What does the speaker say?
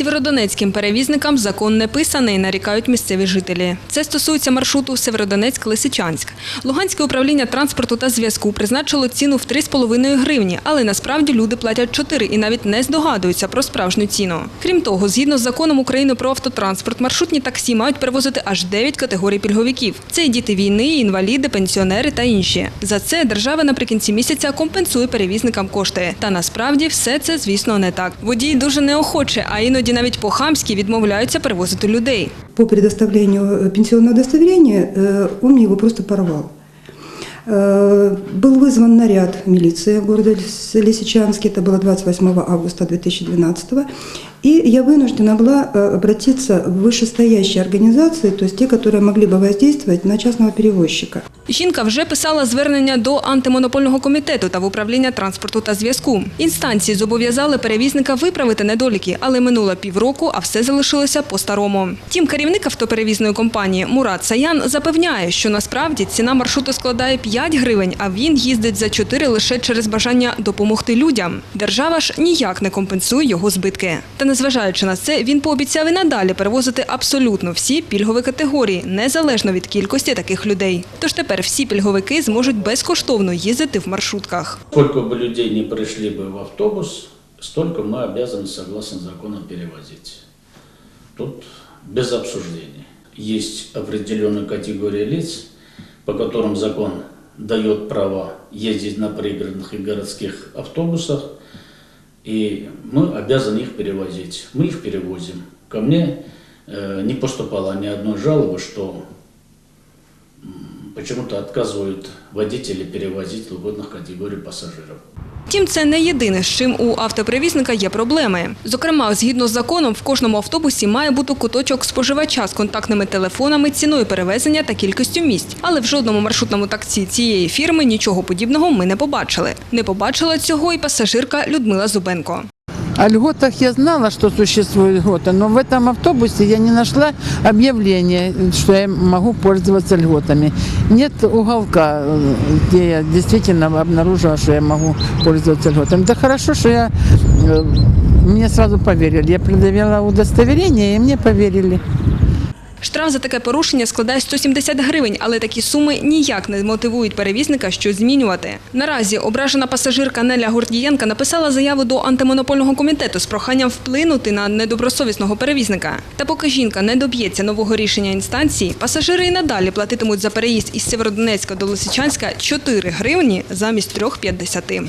Сєвєродонецьким перевізникам закон не писаний, нарікають місцеві жителі. Це стосується маршруту Северодонецьк-Лисичанськ. Луганське управління транспорту та зв'язку призначило ціну в 3,5 гривні, але насправді люди платять 4 і навіть не здогадуються про справжню ціну. Крім того, згідно з законом України про автотранспорт, маршрутні таксі мають перевозити аж 9 категорій пільговиків. Це і діти війни, інваліди, пенсіонери та інші. За це держава наприкінці місяця компенсує перевізникам кошти. Та насправді все це, звісно, не так. Водії дуже неохоче, а іноді навіть по-хамськи відмовляються перевозити людей. По предоставлению э, пенсионного удостоверения э, он мне его просто порвал. Э, Был вызван наряд милиции города Лис- Лисичанске, это было 28 августа 2012 и я вынуждена была э, обратиться в вышестоящие организации, то есть те, которые могли бы воздействовать на частного перевозчика. Жінка вже писала звернення до антимонопольного комітету та в управління транспорту та зв'язку. Інстанції зобов'язали перевізника виправити недоліки, але минуло півроку, а все залишилося по-старому. Тім керівник автоперевізної компанії Мурат Саян запевняє, що насправді ціна маршруту складає 5 гривень, а він їздить за 4 лише через бажання допомогти людям. Держава ж ніяк не компенсує його збитки. Та незважаючи на це, він пообіцяв і надалі перевозити абсолютно всі пільгові категорії, незалежно від кількості таких людей. Тож тепер всі пільговики зможуть безкоштовно їздити в маршрутках. Сколько бы людей не пришли бы в автобус, столько мы обязаны, согласно закону, перевозить. Тут без обсуждений. Есть определенная категория лиц, по которым закон дает право ездить на пригородных и городских автобусах, и мы обязаны их перевозить. Мы их перевозим. Ко мне э, не поступало ни одной жалобы, что м, почему-то отказывают водители перевозить льготных категорий пассажиров. Втім, це не єдине, з чим у автоперевізника є проблеми. Зокрема, згідно з законом, в кожному автобусі має бути куточок споживача з контактними телефонами, ціною перевезення та кількістю місць. Але в жодному маршрутному таксі цієї фірми нічого подібного ми не побачили. Не побачила цього і пасажирка Людмила Зубенко. О льготах я знала, что существует льгота, но в этом автобусе я не нашла объявления, что я могу пользоваться льготами. Нет уголка, э, где я действительно обнаружила, что я могу пользоваться льготами. Да хорошо, что я э, мне сразу поверили. Я предъявила удостоверение, и мне поверили. Штраф за таке порушення складає 170 гривень, але такі суми ніяк не мотивують перевізника щось змінювати. Наразі ображена пасажирка Неля Гордієнка написала заяву до антимонопольного комітету з проханням вплинути на недобросовісного перевізника. Та поки жінка не доб'ється нового рішення інстанції, пасажири і надалі платитимуть за переїзд із Сєвєродонецька до Лисичанська 4 гривні замість 3,50.